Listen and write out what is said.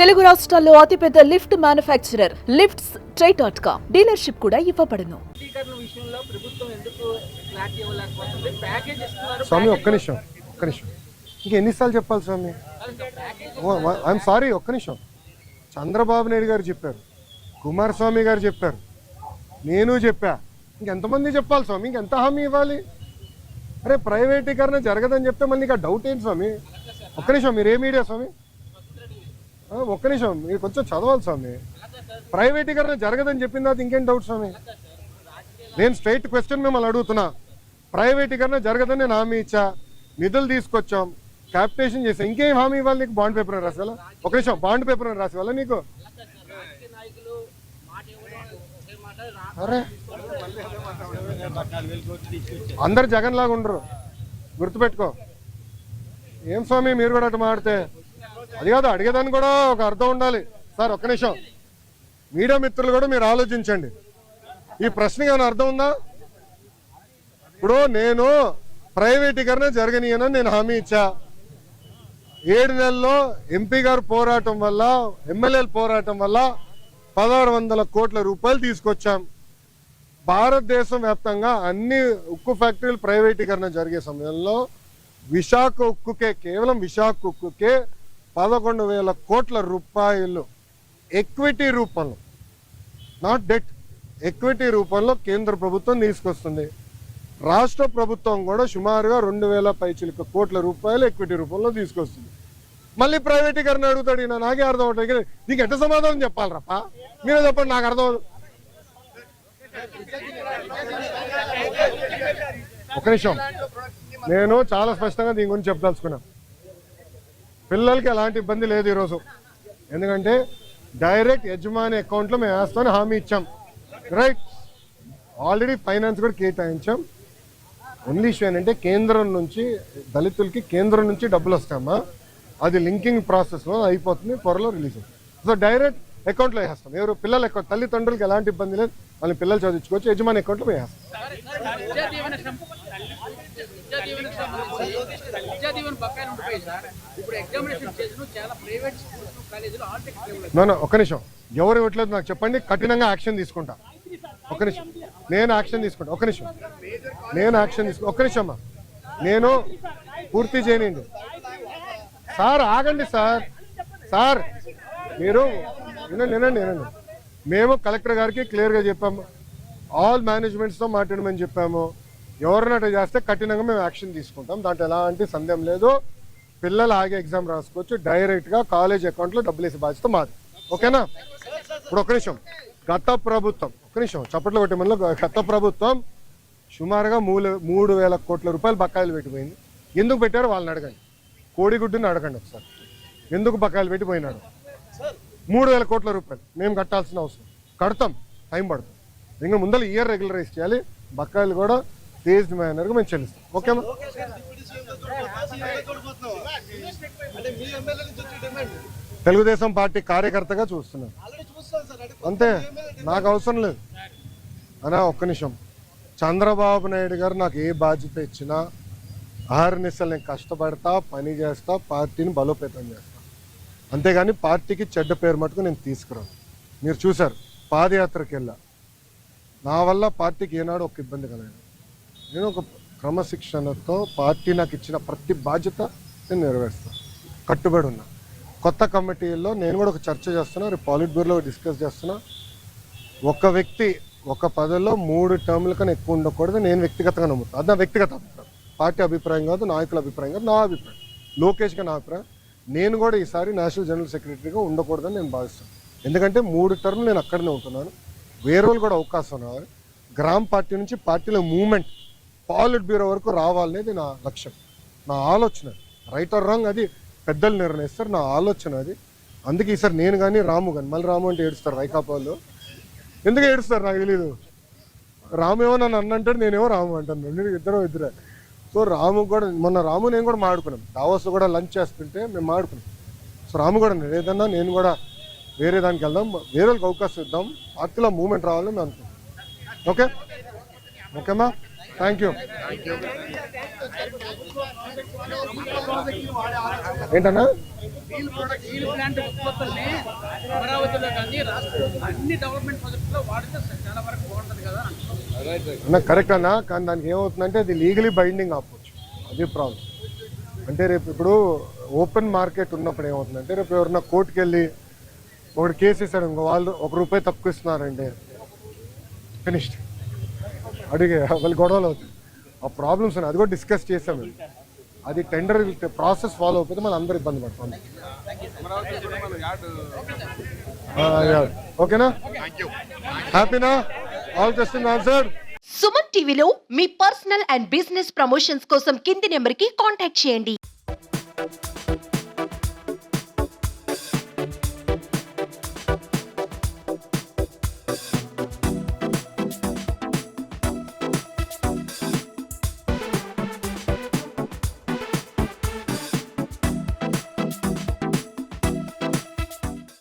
తెలుగు రాష్ట్రాల్లో అతిపెద్ద lift manufacturer lifts try dot com dealership కూడా ఇవ్వబడును. వ్యక్తీకరణ విషయంలో ప్రభుత్వం ఎందుకు క్లారిటీ ఇవ్వలేకపోతుంది? ప్యాకేజ్ ఇస్తున్నారు స్వామి ఒక్క నిమిషం ఒక్క నిమిషం. ఇంక ఎన్నిసార్లు చెప్పాలి స్వామి? ఐఎమ్ సారీ ఒక్క నిమిషం. చంద్రబాబు నాయుడు గారు చెప్పారు కుమారస్వామి గారు చెప్పారు నేను చెప్పా. ఇంకెంతమంది చెప్పాలి స్వామి? ఇంకెంత హామీ ఇవ్వాలి? అరే ప్రైవేటీకరణ జరగదని చెప్తే మళ్ళీ ఇంకా డౌట్ ఏంటి స్వామి? ఒక్క నిమిషం మీరు ఏ మీడియా స్వామి? ఒక్క నిమిషం. మీరు కొంచెం చదవాలి స్వామి. ప్రైవేటీకరణ జరగదని చెప్పిన తర్వాత ఇంకేం డౌట్ స్వామి? నేను స్ట్రైట్ క్వశ్చన్ మిమ్మల్ని అడుగుతున్నా. ప్రైవేటీకరణ జరగదని నేను హామీ ఇచ్చా. నిధులు తీసుకొచ్చాం. క్యాపిటేషన్ చేసాం. ఇంకేం హామీ ఇవ్వాలి నీకు? బాండ్ పేపర్ రాసి వాళ్ళ ఒక నిమిషం. బాండ్ పేపర్ రాసి వాళ్ళ నీకు? అరే. అందరు జగన్ లాగా ఉండరు. గుర్తుపెట్టుకో. ఏం స్వామి? మీరు కూడా అటు మాడితే అది కాదు అడిగేదాన్ని కూడా ఒక అర్థం ఉండాలి. సార్ ఒక్క నిమిషం. మీడియా మిత్రులు కూడా మీరు ఆలోచించండి. ఈ ప్రశ్నకి ఏమైనా అర్థం ఉందా? ఇప్పుడు నేను ప్రైవేటీకరణ జరగనీయనని నేను హామీ ఇచ్చా. ఏడు నెలల్లో ఎంపీ గారు పోరాటం వల్ల ఎమ్మెల్యేల పోరాటం వల్ల పదహారు వందల కోట్ల రూపాయలు తీసుకొచ్చాం. భారతదేశం వ్యాప్తంగా అన్ని ఉక్కు ఫ్యాక్టరీలు ప్రైవేటీకరణ జరిగే సమయంలో విశాఖ ఉక్కుకే కేవలం విశాఖ ఉక్కుకే పదకొండు వేల కోట్ల రూపాయలు ఎక్విటీ రూపంలో నాట్ డెట్ ఎక్విటీ రూపంలో కేంద్ర ప్రభుత్వం తీసుకొస్తుంది. రాష్ట్ర ప్రభుత్వం కూడా సుమారుగా రెండు వేల పైచిలుక కోట్ల రూపాయలు ఎక్విటీ రూపంలో తీసుకొస్తుంది. మళ్ళీ ప్రైవేటీకరణ అడుగుతాడు ఈయన నాకే అర్థం అవుతుంది నీకు ఎట్ట సమాధానం చెప్పాలి మీరే చెప్పండి నాకు అర్థం అవ్వదు. ఒక నిమిషం. నేను చాలా స్పష్టంగా దీని గురించి చెప్పదలుచుకున్నాను పిల్లలకి ఎలాంటి ఇబ్బంది లేదు ఈరోజు. ఎందుకంటే డైరెక్ట్ యజమాని అకౌంట్లో మేము వేస్తామని హామీ ఇచ్చాం. రైట్. ఆల్రెడీ ఫైనాన్స్ కూడా కేటాయించాం. ఓన్లీ ఇష్యూ ఏంటంటే కేంద్రం నుంచి దళితులకి కేంద్రం నుంచి డబ్బులు వస్తామా అది లింకింగ్ ప్రాసెస్లో అయిపోతుంది త్వరలో రిలీజ్ అవుతుంది. సో డైరెక్ట్ అకౌంట్లో వేస్తాం ఎవరు పిల్లల అకౌంట్ తల్లిదండ్రులకు ఎలాంటి ఇబ్బంది లేదు. వాళ్ళని పిల్లలు చదివించుకోవచ్చు యజమాని అకౌంట్లో వేస్తాం విద్యా ఒక నో నిమిషం. ఎవరు ఇవ్వట్లేదు నాకు చెప్పండి. కఠినంగా యాక్షన్ తీసుకుంటా. ఒక నిమిషం. నేను యాక్షన్ తీసుకుంటా. ఒక నిమిషం. నేను యాక్షన్ తీసుకుంటా. ఒక నిమిషం అమ్మా. నేను పూర్తి చేయనండి సార్ ఆగండి సార్. సార్ మీరు వినండి వినండి వినండి. మేము కలెక్టర్ గారికి క్లియర్గా చెప్పాము. ఆల్ మేనేజ్మెంట్స్తో మాట్లాడమని చెప్పాము. ఎవరినట్టు చేస్తే కఠినంగా మేము యాక్షన్ తీసుకుంటాం. దాంట్లో ఎలాంటి సందేహం లేదు. పిల్లలు ఆగే ఎగ్జామ్ రాసుకోవచ్చు. డైరెక్ట్గా కాలేజ్ అకౌంట్లో డబ్బులు వేసే బాధ్యత మాది. ఓకేనా? ఇప్పుడు ఒక నిమిషం. గత ప్రభుత్వం ఒక నిమిషం. చప్పట్లు కొట్టే మనలో గత ప్రభుత్వం సుమారుగా మూడు మూడు వేల కోట్ల రూపాయలు బకాయిలు పెట్టిపోయింది ఎందుకు పెట్టారో వాళ్ళని అడగండి. కోడిగుడ్డుని అడగండి ఒకసారి. ఎందుకు బకాయిలు పెట్టిపోయినాడు మూడు వేల కోట్ల రూపాయలు. మేము కట్టాల్సిన అవసరం. కడతాం. టైం పడుతుంది. ఇంకా ముందర ఇయర్ రెగ్యులరైజ్ చేయాలి. బకాయిలు కూడా తేజ్ మేనర్గా మేము చెల్లిస్తాం. ఓకేనా తెలుగుదేశం పార్టీ కార్యకర్తగా చూస్తున్నాను అంతే. నాకు అవసరం లేదు. అనా ఒక్క నిమిషం. చంద్రబాబు నాయుడు గారు నాకు ఏ బాధ్యత ఇచ్చినా ఆహర్నిశలు నేను కష్టపడతా పని చేస్తా పార్టీని బలోపేతం చేస్తా. అంతేగాని పార్టీకి చెడ్డ పేరు మటుకు నేను తీసుకురాను. మీరు చూశారు పాదయాత్రకి వెళ్ళా నా వల్ల పార్టీకి ఏనాడు ఒక ఇబ్బంది కలగదు నేను ఒక క్రమశిక్షణతో పార్టీ నాకు ఇచ్చిన ప్రతి బాధ్యత నేను నెరవేరుస్తాను కట్టుబడి ఉన్నా. కొత్త కమిటీల్లో నేను కూడా ఒక చర్చ చేస్తున్నా రేపు పాలిట్ బ్యూరోలో డిస్కస్ చేస్తున్నా. ఒక వ్యక్తి ఒక పదవిలో మూడు టర్ముల కన్నా ఎక్కువ ఉండకూడదు నేను వ్యక్తిగతంగా నమ్ముతాను అది నా వ్యక్తిగత అభిప్రాయం. పార్టీ అభిప్రాయం కాదు నాయకుల అభిప్రాయం కాదు నా అభిప్రాయం. లోకేష్గా నా అభిప్రాయం. నేను కూడా ఈసారి నేషనల్ జనరల్ సెక్రటరీగా ఉండకూడదని నేను భావిస్తాను. ఎందుకంటే మూడు టర్మ్ నేను అక్కడనే ఉంటున్నాను. వేరే వాళ్ళు కూడా అవకాశం రావాలి. గ్రామ్ పార్టీ నుంచి పార్టీలో మూమెంట్ పాలిట్ బ్యూరో వరకు రావాలనేది నా లక్ష్యం. నా ఆలోచన. రైట్ ఆర్ రాంగ్ అది పెద్దలు నిర్ణయిస్తారు నా ఆలోచన అది. అందుకే ఈసారి నేను కానీ రాము కానీ మళ్ళీ రాము అంటే ఏడుస్తారు వైకాపా ఎందుకు ఏడుస్తారు నాకు తెలీదు. రాము నన్ను అన్నంటాడు నేనేమో రాము అంటాను. రెండు ఇద్దరు ఇద్దరే. సో రాము కూడా మొన్న రాము నేను కూడా మాడుకున్నాం దావోస్ కూడా లంచ్ చేస్తుంటే మేము మాడుకున్నాం సో రాము కూడా ఏదన్నా నేను కూడా వేరే దానికి వెళ్దాం వేరే వాళ్ళకి అవకాశం ఇద్దాం పార్టీలో మూమెంట్ రావాలని మేము అనుకుంటాం ఓకే? ఓకేమ్మా థ్యాంక్ యూ ఏంటన్నా? స్టీల్ ప్రొడక్ట్ స్టీల్ ప్లాంట్ ఉత్పత్తుల్ని అమరావతిలో కానీ రాష్ట్రంలో అన్ని డెవలప్మెంట్ ప్రాజెక్టులో వాడితే చాలా వరకు బాగుంటుంది కదా అన్న కరెక్ట్ అన్న కానీ దానికి ఏమవుతుందంటే అది లీగలీ బైండింగ్ ఆపొచ్చు అది ప్రాబ్లం అంటే రేపు ఇప్పుడు ఓపెన్ మార్కెట్ ఉన్నప్పుడు ఏమవుతుందంటే రేపు ఎవరన్నా కోర్టుకి వెళ్ళి ఒకటి కేసు ఇస్తాడు ఇంకో వాళ్ళు ఒక రూపాయి తక్కువ ఇస్తున్నారండి ఫినిష్డ్ అడిగే వాళ్ళు గొడవలు అవుతుంది ఆ ప్రాబ్లమ్స్ ఉన్నాయి అది కూడా డిస్కస్ చేసాం మేము. అది టెండర్ ప్రాసెస్ ఫాలో అయిపోతే మళ్ళీ అందరూ ఇబ్బంది పడతాం ఓకేనా? హ్యాపీనా? ఆల్ క్వశ్చన్ ఆన్సర్ సుమన్ టీవీలో మీ పర్సనల్ అండ్ బిజినెస్ ప్రమోషన్స్ కోసం కింది నెంబర్కి కాంటాక్ట్ చేయండి.